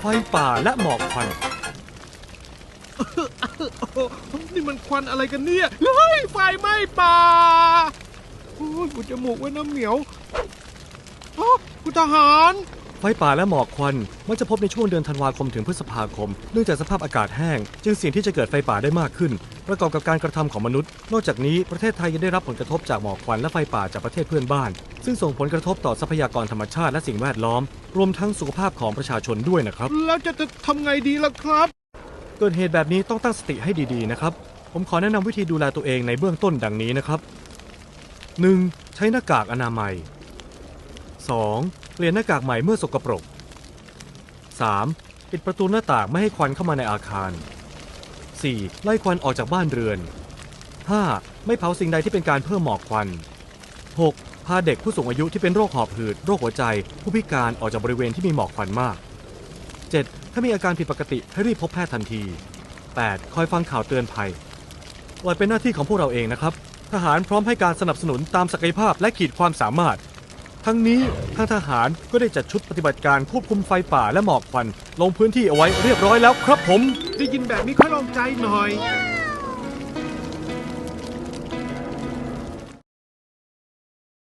ไฟป่าและหมอกควัน นี่มันควันอะไรกันเนี่ยเฮ้ยไฟไหม้ป่าโอ้ยกูจมูกไว้น้ำเหนียวอ๋อคุณทหาร ไฟป่าและหมอกควันมักจะพบในช่วงเดือนธันวาคมถึงพฤษภาคม เนื่องจากสภาพอากาศแห้ง จึงเสี่ยงที่จะเกิดไฟป่าได้มากขึ้น ประกอบกับการกระทำของมนุษย์ นอกจากนี้ประเทศไทยยังได้รับผลกระทบจากหมอกควันและไฟป่าจากประเทศเพื่อนบ้าน ซึ่งส่งผลกระทบต่อทรัพยากรธรรมชาติและสิ่งแวดล้อม รวมทั้งสุขภาพของประชาชนด้วยนะครับ แล้วจะจะทำไงดีล่ะครับ เกิดเหตุแบบนี้ต้องตั้งสติให้ดีๆนะครับ ผมขอแนะนำวิธีดูแลตัวเองในเบื้องต้นดังนี้นะครับ 1. ใช้หน้ากากอนามัย 2. เปลี่ยนหน้ากากใหม่เมื่อสกปรก 3. ปิดประตูหน้าต่างไม่ให้ควันเข้ามาในอาคาร 4. ไล่ควันออกจากบ้านเรือน 5. ไม่เผาสิ่งใดที่เป็นการเพิ่มหมอกควัน 6. พาเด็กผู้สูงอายุที่เป็นโรคหอบหืด โรคหัวใจ ผู้พิการออกจากบริเวณที่มีหมอกควันมาก 7. ถ้ามีอาการผิดปกติให้รีบพบแพทย์ทันที 8. คอยฟังข่าวเตือนภัยปล่อยเป็นหน้าที่ของพวกเราเองนะครับ ทหารพร้อมให้การสนับสนุนตามศักยภาพและขีดความสามารถ ทั้งนี้ทางทหารก็ได้จัดชุดปฏิบัติการควบคุมไฟป่าและหมอกควัน ลงพื้นที่เอาไว้เรียบร้อยแล้วครับผม ได้ยินแบบนี้ค่อยลองใจหน่อย